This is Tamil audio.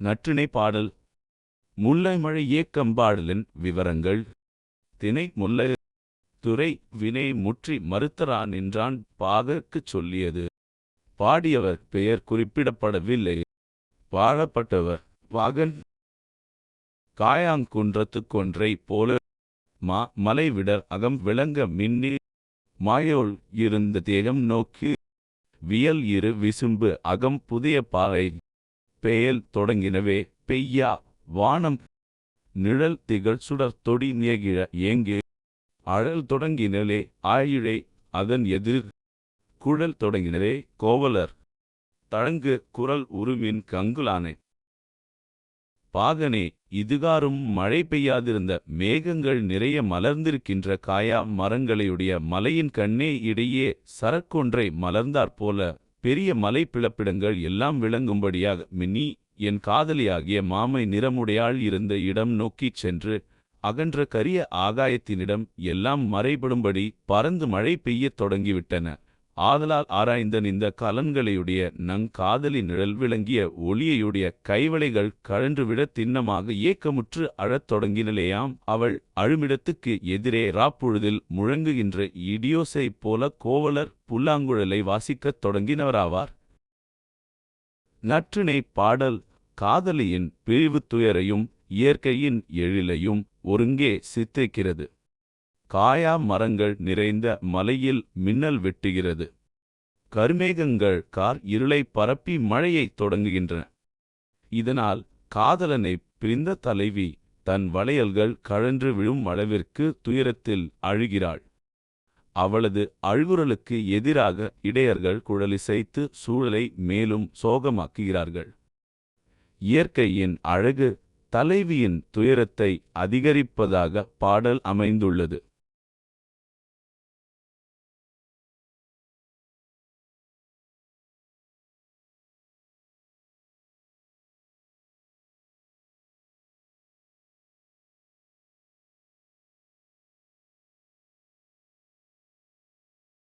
நற்றிணை பாடல். முல்லைமழை விவரங்கள். தினை முல்லை. துறை வினை முற்றி மறுத்தரா நின்றான் பாகற்குச் சொல்லியது. பாடியவர் பெயர் குறிப்பிடப்படவில்லை. பாடப்பட்டவர் வாகன். காயாங்குன்றத்துக் கொன்றை போல. மா மலைவிடர் அகம் விளங்க மின்னி. மாயோள் இருந்த தேகம் நோக்கி. வியல் இரு விசும்பு அகம் புதிய பாறை. பெயல் தொடங்கினவே பெய்யா. வானம் நிழல் திகழ் சுடர் தொடி நியகிழ ஏங்கு. அழல் தொடங்கினலே ஆயிழை அதன் எதிர். குழல் தொடங்கினலே கோவலர். தழங்கு குரல் உருவின் கங்குலானே. பாகனே இதுகாரும் மழை பெய்யாதிருந்த மேகங்கள் நிறைய மலர்ந்திருக்கின்ற காயா மரங்களையுடைய மலையின் கண்ணே இடையே சரக்கொன்றை மலர்ந்தாற்போல பெரிய மலை பிளப்பிடங்கள் எல்லாம் விளங்கும்படியாக மின்னி என் காதலியாகிய மாமை நிறமுடையாள் இருந்த இடம் நோக்கிச் சென்று அகன்ற கரிய ஆகாயத்தினிடம் எல்லாம் மறைபடும்படி பறந்து மழை பெய்யத் தொடங்கிவிட்டன. ஆதலால் ஆராய்ந்த இந்த கலன்களையுடைய நங் காதலி நிழல் விளங்கிய ஒளியையுடைய கைவளைகள் கழன்றுவிட திண்ணமாக ஏக்கமுற்று அழத் தொடங்கினலேயாம். அவள் அழுமிடத்துக்கு எதிரே ராப்பொழுதில் முழங்குகின்ற இடியோசை போல கோவலர் புல்லாங்குழலை வாசிக்கத் தொடங்கினவராவார். நற்றினை பாடல் காதலியின் பிரிவுத் துயரையும் இயற்கையின் எழிலையும் ஒருங்கே சித்திக்கிறது காயா மரங்கள் நிறைந்த மலையில் மின்னல் வெட்டுகிறது. கருமேகங்கள் கார் இருளை பரப்பி மழையைத் தொடங்குகின்றன. இதனால் காதலனை பிரிந்த தலைவி தன் வளையல்கள் கழன்று விழும் அளவிற்கு துயரத்தில் அழுகிறாள். அவளது அழுகுரலுக்கு எதிராக இடையர்கள் குழலிசைத்து சூழலை மேலும் சோகமாக்குகிறார்கள். இயற்கையின் அழகு தலைவியின் துயரத்தை அதிகரிப்பதாக பாடல் அமைந்துள்ளது.